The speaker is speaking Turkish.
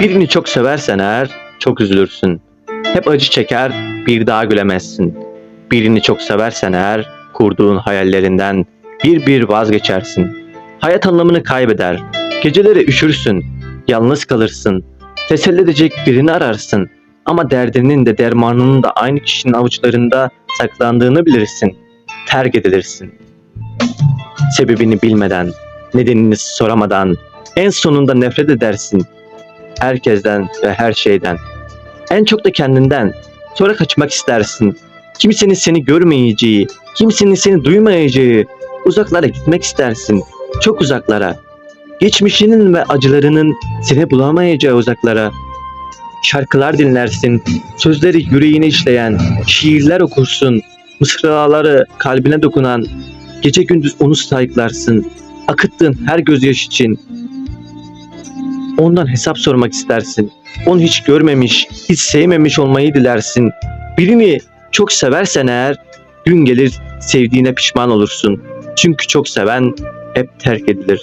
Birini çok seversen eğer çok üzülürsün. Hep acı çeker bir daha gülemezsin. Birini çok seversen eğer kurduğun hayallerinden bir bir vazgeçersin. Hayat anlamını kaybeder. Geceleri üşürsün. Yalnız kalırsın. Teselli edecek birini ararsın. Ama derdinin de dermanının da aynı kişinin avuçlarında saklandığını bilirsin. Terk edilirsin. Sebebini bilmeden, nedenini soramadan, en sonunda nefret edersin. Herkesten ve her şeyden. En çok da kendinden. Sonra kaçmak istersin. Kimsenin seni görmeyeceği, kimsenin seni duymayacağı, uzaklara gitmek istersin. Çok uzaklara. Geçmişinin ve acılarının seni bulamayacağı uzaklara. Şarkılar dinlersin, sözleri yüreğine işleyen, şiirler okursun, mısraları kalbine dokunan, gece gündüz onu sayıklarsın. Akıttığın her gözyaş için ondan hesap sormak istersin. Onu hiç görmemiş, hiç sevmemiş olmayı dilersin. Birini çok seversen eğer gün gelir sevdiğine pişman olursun. Çünkü çok seven hep terk edilir.